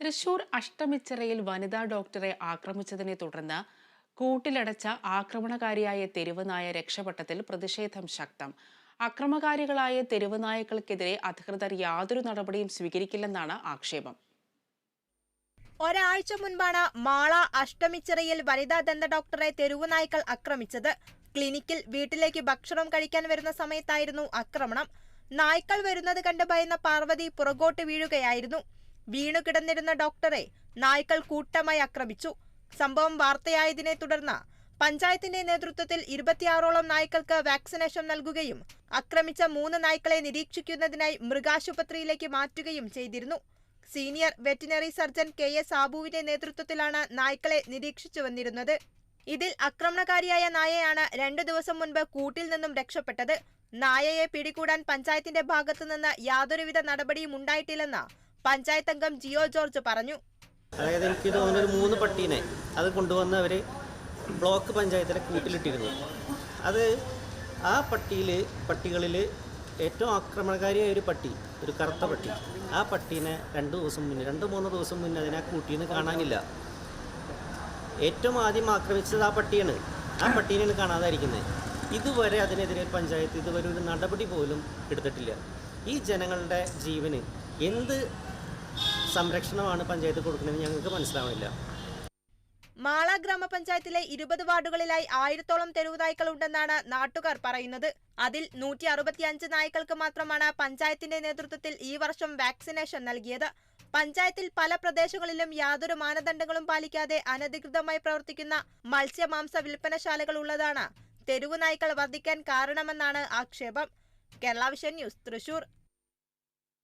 തൃശൂർ അഷ്ടമിച്ചിറയിൽ വനിതാ ഡോക്ടറെ ആക്രമിച്ചതിനെ തുടർന്ന് കൂട്ടിലടച്ച ആക്രമണകാരിയായ തെരുവനായ രക്ഷപ്പെട്ടതിൽ പ്രതിഷേധം ശക്തം. അക്രമകാരികളായ തെരുവനായകൾക്കെതിരെ അധികൃതർ യാതൊരു നടപടിയും സ്വീകരിക്കില്ലെന്നാണ് ആക്ഷേപം. ഒരാഴ്ച മുൻപാണ് മാള അഷ്ടമിച്ചിറയിൽ വനിതാ ദന്ത ഡോക്ടറെ തെരുവുനായ്ക്കൾ ആക്രമിച്ചത്. ക്ലിനിക്കിൽ വീട്ടിലേക്ക് ഭക്ഷണം കഴിക്കാൻ വരുന്ന സമയത്തായിരുന്നു ആക്രമണം. നായ്ക്കൾ വരുന്നത് കണ്ട് ഭയന്ന പാർവതി പുറകോട്ട് വീഴുകയായിരുന്നു. വീണു കിടന്നിരുന്ന ഡോക്ടറെ നായ്ക്കൾ കൂട്ടമായി ആക്രമിച്ചു. സംഭവം വാർത്തയായതിനെ തുടർന്ന് പഞ്ചായത്തിന്റെ നേതൃത്വത്തിൽ ഇരുപത്തിയാറോളം നായ്ക്കൾക്ക് വാക്സിനേഷൻ നൽകുകയും ആക്രമിച്ച മൂന്ന് നായ്ക്കളെ നിരീക്ഷിക്കുന്നതിനായി മൃഗാശുപത്രിയിലേക്ക് മാറ്റുകയും ചെയ്തിരുന്നു. Senior veterinary surgeon K S സാബുവിന്റെ നേതൃത്വത്തിലാണ് നായ്ക്കളെ നിരീക്ഷിച്ചു വന്നിരുന്നത്. ഇതിൽ ആക്രമണകാരിയായ നായയാണ് രണ്ടു ദിവസം മുൻപ് കൂട്ടിൽ നിന്നും രക്ഷപ്പെട്ടത്. നായയെ പിടികൂടാൻ പഞ്ചായത്തിന്റെ ഭാഗത്തുനിന്ന് യാതൊരുവിധ നടപടിയും ഉണ്ടായിട്ടില്ലെന്ന് പഞ്ചായത്ത് അംഗം ജിയോ ജോർജ് പറഞ്ഞു. അതായത് എനിക്ക് തോന്നുന്ന ഒരു മൂന്ന് പട്ടീനെ അത് കൊണ്ടുവന്ന് അവർ ബ്ലോക്ക് പഞ്ചായത്തിലെ കൂട്ടിലിട്ടിരുന്നു. അത് ആ പട്ടിയിൽ പട്ടികളിൽ ഏറ്റവും ആക്രമണകാരിയായ ഒരു പട്ടി ഒരു കറുത്ത പട്ടി. ആ പട്ടീനെ രണ്ട് ദിവസം മുന്നേ രണ്ട് മൂന്ന് ദിവസം മുന്നേ അതിനെ കൂട്ടിയിൽ നിന്ന് കാണാനില്ല. ഏറ്റവും ആദ്യം ആക്രമിച്ചത് ആ പട്ടിയാണ്. ആ പട്ടീനെയാണ് കാണാതായിരിക്കുന്നത്. ഇതുവരെ അതിനെതിരെ പഞ്ചായത്ത് ഇതുവരെ ഒരു നടപടി പോലും എടുത്തിട്ടില്ല. ഈ ജനങ്ങളുടെ ജീവന് എന്ത് സംരക്ഷണമാണ് പഞ്ചായത്ത് കൊടുക്കുന്നത് ഞങ്ങൾക്ക് മനസ്സിലാവണില്ല മാള ഗ്രാമപഞ്ചായത്തിലെ ഇരുപത് വാർഡുകളിലായി ആയിരത്തോളം തെരുവ് നായ്ക്കൾ ഉണ്ടെന്നാണ് നാട്ടുകാർ പറയുന്നത്. അതിൽ നൂറ്റി അറുപത്തിയഞ്ച് നായ്ക്കൾക്ക് മാത്രമാണ് പഞ്ചായത്തിന്റെ നേതൃത്വത്തിൽ ഈ വർഷം വാക്സിനേഷൻ നൽകിയത്. പഞ്ചായത്തിൽ പല പ്രദേശങ്ങളിലും യാതൊരു മാനദണ്ഡങ്ങളും പാലിക്കാതെ അനധികൃതമായി പ്രവർത്തിക്കുന്ന മത്സ്യമാംസ വിൽപ്പനശാലകൾ ഉള്ളതാണ് തെരുവ് നായ്ക്കൾ വർദ്ധിക്കാൻ കാരണമെന്നാണ് ആക്ഷേപം. Kerala vision news Thrissur.